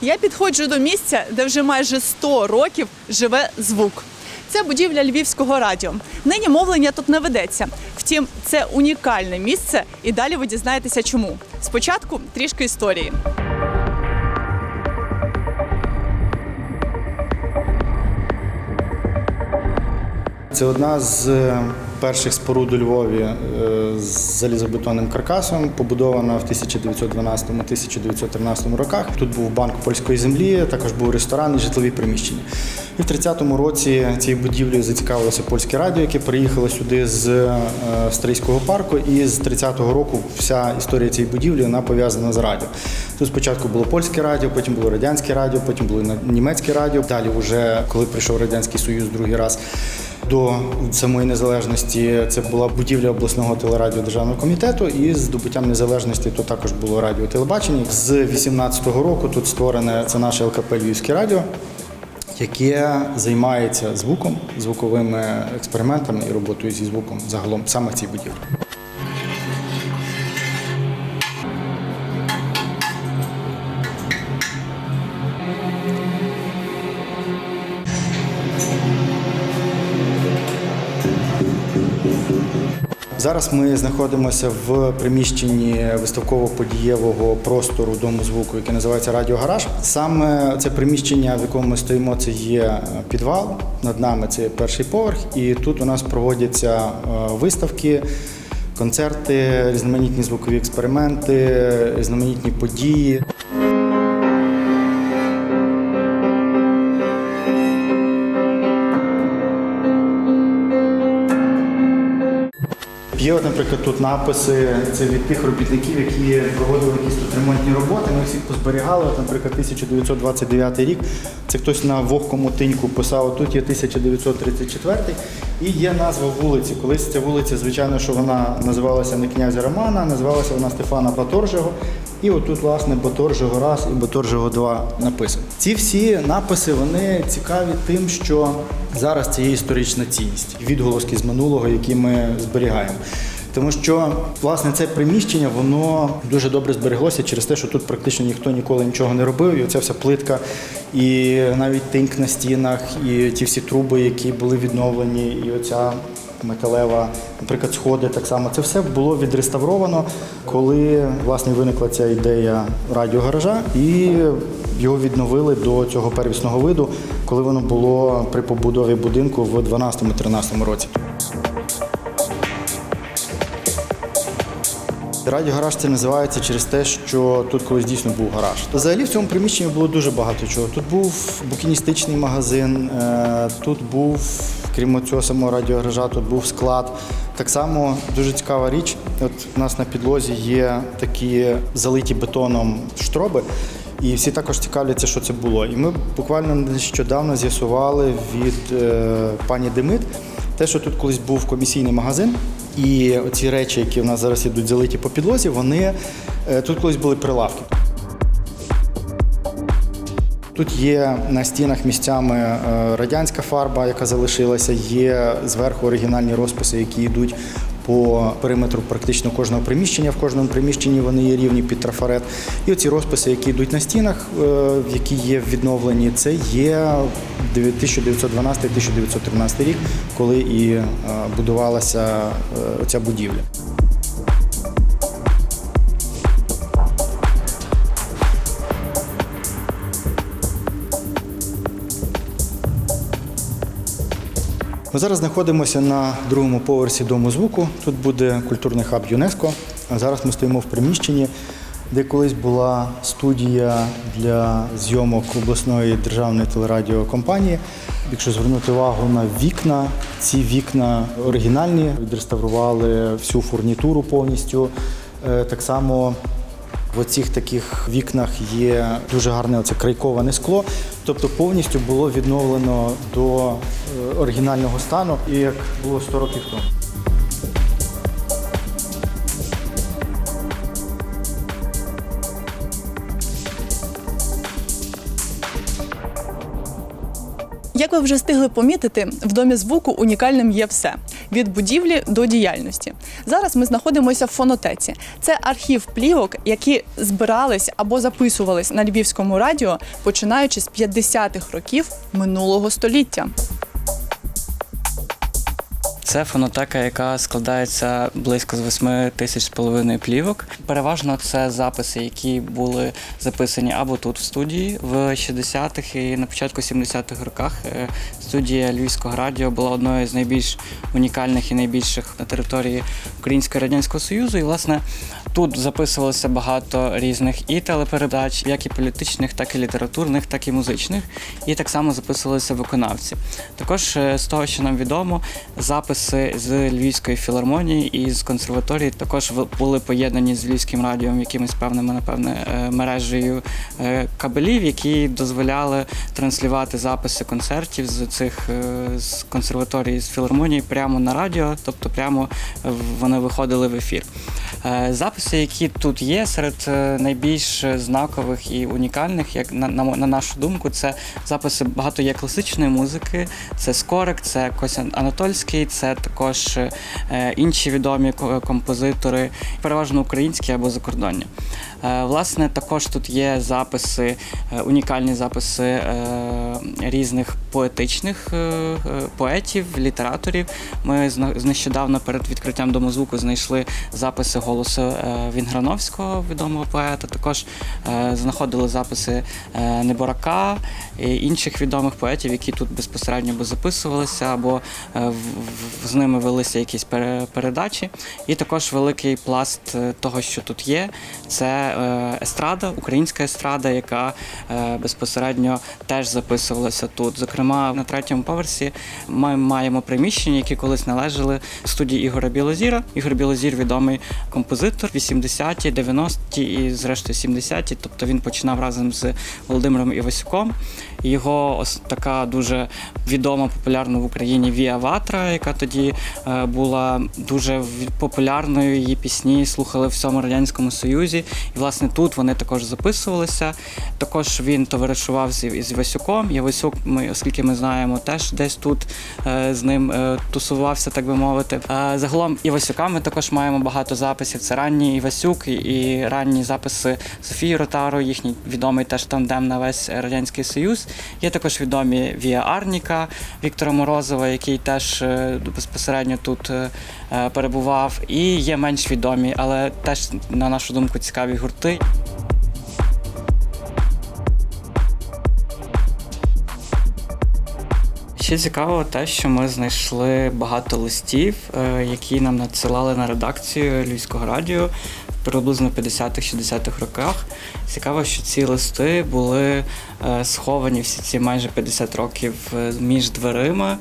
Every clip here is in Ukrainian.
Я підходжу до місця, де вже майже 100 років живе звук. Це будівля Львівського радіо. Нині мовлення тут не ведеться. Втім, це унікальне місце, і далі ви дізнаєтеся, чому. Спочатку трішки історії. Це одна з е, перших споруд у Львові е, з залізобетонним каркасом, побудована в 1912-1913 роках. Тут був банк польської землі, також був ресторан і житлові приміщення. І в 30-му році цією будівлею зацікавилося польське радіо, яке приїхало сюди з е, Стрийського парку. І з 30-го року вся історія цієї будівлі вона пов'язана з радіо. Тут спочатку було польське радіо, потім було радянське радіо, потім було німецьке радіо. Далі, вже коли прийшов радянський союз другий раз. До самої незалежності це була будівля обласного телерадіо державного комітету, і з здобуттям незалежності тут також було радіо телебачення. З 18-го року тут створене це наше ЛКП Львівське радіо, яке займається звуком, звуковими експериментами і роботою зі звуком загалом саме в цій будівлі. Зараз ми знаходимося в приміщенні виставково-подієвого простору дому звуку, який називається Радіогараж. Саме це приміщення, в якому ми стоїмо, це є підвал. Над нами це перший поверх, і тут у нас проводяться е, виставки. Концерти, різноманітні звукові експерименти, різноманітні події. Є, наприклад, тут написи це від тих робітників, які проводили якісь тут ремонтні роботи. Ми всіх позберігали. От, наприклад, 1929 рік. Це хтось на вогкому тиньку писав. Тут є 1934 і є назва вулиці. Колись ця вулиця, звичайно, що вона називалася не князя Романа, називалася вона Стефана Баторжого. І отут, власне, Баторжого раз і Баторжого 2 написано. Ці всі написи вони цікаві тим, що зараз це є історична цінність, відголоски з минулого, які ми зберігаємо. Тому що власне це приміщення воно дуже добре збереглося через те, що тут практично ніхто ніколи нічого не робив. І оця вся плитка, і навіть тинк на стінах, і ті всі труби, які були відновлені, і оця металева, наприклад, сходи так само. Це все було відреставровано, коли власне виникла ця ідея радіогаража, і його відновили до цього первісного виду, коли воно було при побудові будинку в 12-13 році. Радіогараж це називається через те, що тут колись дійсно був гараж. Взагалі в цьому приміщенні було дуже багато чого. Тут був букіністичний магазин, е, тут був, крім цього самого радіогаража, тут був склад. Так само дуже цікава річ. От у нас на підлозі є такі залиті бетоном штроби. І всі також цікавляться, що це було. І ми буквально нещодавно з'ясували від е, пані Демит те, що тут колись був комісійний магазин, і ці речі, які в нас зараз ідуть залиті по підлозі, вони е, тут колись були прилавки. Тут є на стінах місцями е, радянська фарба, яка залишилася, є зверху оригінальні розписи, які йдуть по периметру практично кожного приміщення. В кожному приміщенні вони є рівні під трафарет. І оці розписи, які йдуть на стінах, е, які є відновлені, це є 1912-1913 рік, коли і е, будувалася ця оця будівля. Ми зараз знаходимося на другому поверсі дому звуку. Тут буде культурний хаб ЮНЕСКО. Зараз ми стоїмо в приміщенні, де колись була студія для зйомок обласної державної телерадіокомпанії. Якщо звернути увагу на вікна, ці вікна оригінальні, відреставрували всю фурнітуру повністю. Е, Так само в оцих таких вікнах є дуже гарне оце крайковане скло. Тобто повністю було відновлено до е, оригінального стану, і як було 100 років тому. Як ви вже встигли помітити, в домі звуку унікальним є все від будівлі до діяльності. Зараз ми знаходимося в фонотеці. Це архів плівок, які збирались або записувались на львівському радіо, починаючи з 50-х років минулого століття. Це фонотека, яка складається близько з 8 тисяч з половиною плівок. Переважно це записи, які були записані або тут в студії в 60-х і на початку 70-х роках. Е, Студія Львівського радіо була одною з найбільш унікальних і найбільших на території Українського радянського союзу. І власне тут записувалося багато різних і телепередач, як і політичних, так і літературних, так і музичних. І так само записувалися виконавці. Також е, з того, що нам відомо, записи з Львівської філармонії і з консерваторії також були поєднані з Львівським радіом якимись певними, напевне, е, мережею е, кабелів, які дозволяли транслювати записи концертів з цих з консерваторії з філармонії прямо на радіо, тобто прямо вони виходили в ефір. Е, Записи, які тут є, серед е, найбільш знакових і унікальних, як на, на, на нашу думку, це записи багато є класичної музики, це Скорик, це Костян Анатольський, це також е, інші відомі композитори, переважно українські або закордонні. Е, Власне, також тут є записи, унікальні записи різних поетичних е, е, поетів, літераторів. Ми нещодавно перед відкриттям дому звуку знайшли записи голосу е, Вінграновського, відомого поета. Також знаходили записи Неборака і інших відомих поетів, які тут безпосередньо або записувалися, або з ними велися якісь передачі. І також великий пласт того, що тут є, це естрада, українська естрада, яка безпосередньо теж записувалася тут. Зокрема, на третьому поверсі ми маємо приміщення, які колись належали студії Ігора Білозіра. Ігор Білозір відомий композитор 80-ті, 90-ті і зрештою 70-ті. Тобто він починав разом з Володимиром Івасюком. Його ос- така дуже відома, популярна в Україні Віа Ватра, яка тоді е, була дуже популярною. Її пісні слухали в всьому радянському союзі. І власне тут вони також записувалися. Також він товаришував з Івасюком. Івасюк, ми, оскільки ми знаємо, теж десь тут е, з ним е, тусувався, так би мовити. Е, загалом Івасюка ми також маємо багато записів. Це ранній Івасюк і, ранні записи Софії Ротаро, їхній відомий теж тандем на весь радянський союз. Є також відомі Вія Арніка Віктора Морозова, який теж безпосередньо тут перебував. І є менш відомі, але теж, на нашу думку, цікаві гурти. Ще цікаво те, що ми знайшли багато листів, е, які нам надсилали на редакцію Львівського радіо приблизно в 50-х-60-х роках. Цікаво, що ці листи були е, сховані всі ці майже 50 років е, між дверима.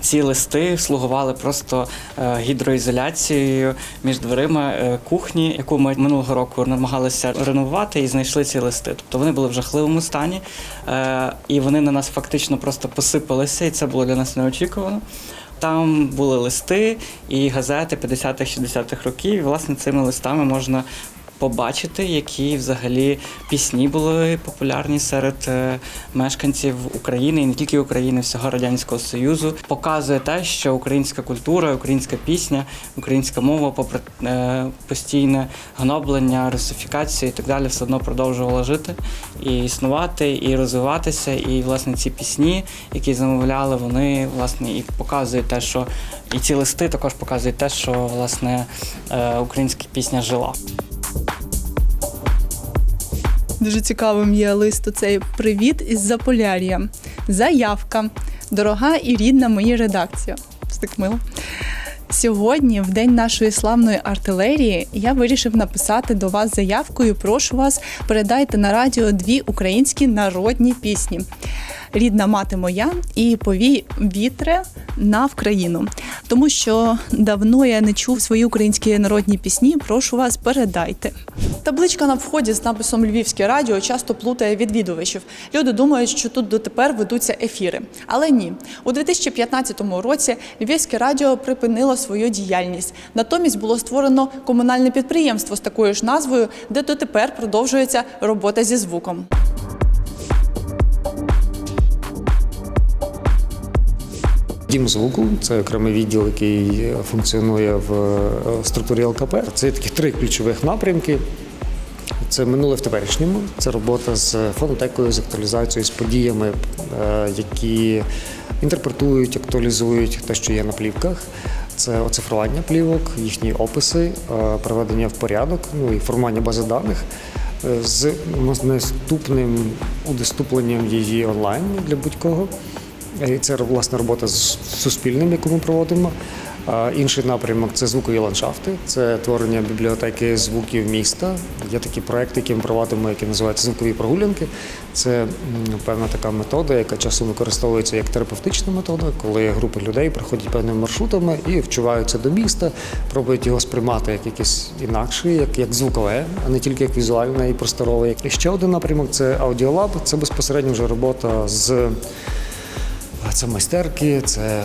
Ці листи слугували просто е, гідроізоляцією між дверима е, кухні, яку ми минулого року намагалися реновувати і знайшли ці листи. Тобто вони були в жахливому стані, е, і вони на нас фактично просто посипалися, і це було для нас неочікувано. Там були листи і газети 50-х, 60-х років. І, власне, цими листами можна побачити, які взагалі пісні були популярні серед е, мешканців України і не тільки України, всього радянського союзу. Показує те, що українська культура, українська пісня, українська мова, попри е, постійне гноблення, русифікацію і так далі, все одно продовжувала жити і існувати, і розвиватися. І власне ці пісні, які замовляли, вони власне і показують те, що і ці листи також показують те, що власне е, українська пісня жила. Дуже цікавим є лист оцей привіт із Заполяр'я. Заявка. Дорога і рідна моя редакція. Це так мило. Сьогодні, в день нашої славної артилерії, я вирішив написати до вас заявку і прошу вас передайте на радіо дві українські народні пісні. Рідна мати моя і повій вітре на Вкраїну. Тому що давно я не чув свої українські народні пісні. Прошу вас, передайте. Табличка на вході з написом Львівське радіо часто плутає відвідувачів. Люди думають, що тут дотепер ведуться ефіри. Але ні, у 2015 році Львівське радіо припинило свою діяльність. Натомість було створено комунальне підприємство з такою ж назвою, де дотепер продовжується робота зі звуком. Дім звуку це окремий відділ, який функціонує в е, структурі ЛКП. Це такі три ключових напрямки. Це минуле в теперішньому. Це робота з фонотекою, з актуалізацією, з подіями, е, які інтерпретують, актуалізують те, що є на плівках. Це оцифрування плівок, їхні описи, е, приведення в порядок, ну і формування бази даних е, з наступним удоступленням її онлайн для будь-кого. І це власне робота з суспільним, яку ми проводимо. Інший напрямок це звукові ландшафти, це творення бібліотеки звуків міста. Є такі проекти, які ми проводимо, які називаються звукові прогулянки. Це певна така метода, яка часом використовується як терапевтична метода, коли групи людей приходять певними маршрутами і вчуваються до міста, пробують його сприймати як якесь інакше, як, як звукове, а не тільки як візуальне і просторове. І ще один напрямок це аудіолаб. Це безпосередньо вже робота з це майстерки, це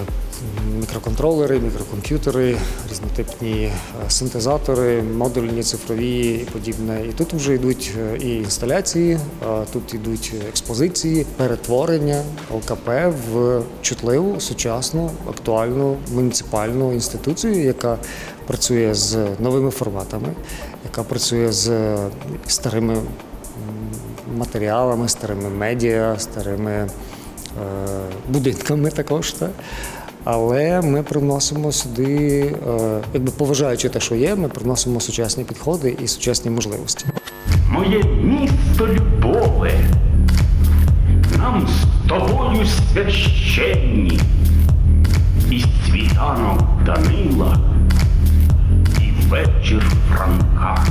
мікроконтролери, мікрокомп'ютери, різнотипні е, синтезатори, модульні цифрові і подібне. І тут вже йдуть е, і інсталяції, е, тут йдуть експозиції, перетворення ЛКП в чутливу, сучасну, актуальну муніципальну інституцію, яка працює з новими форматами, яка працює з старими матеріалами, старими медіа, старими будинками також. Так? Але ми приносимо сюди, е, якби поважаючи те, що є, ми приносимо сучасні підходи і сучасні можливості. моє місто любове, нам з тобою священні, і світанок Данила, і вечір Франка.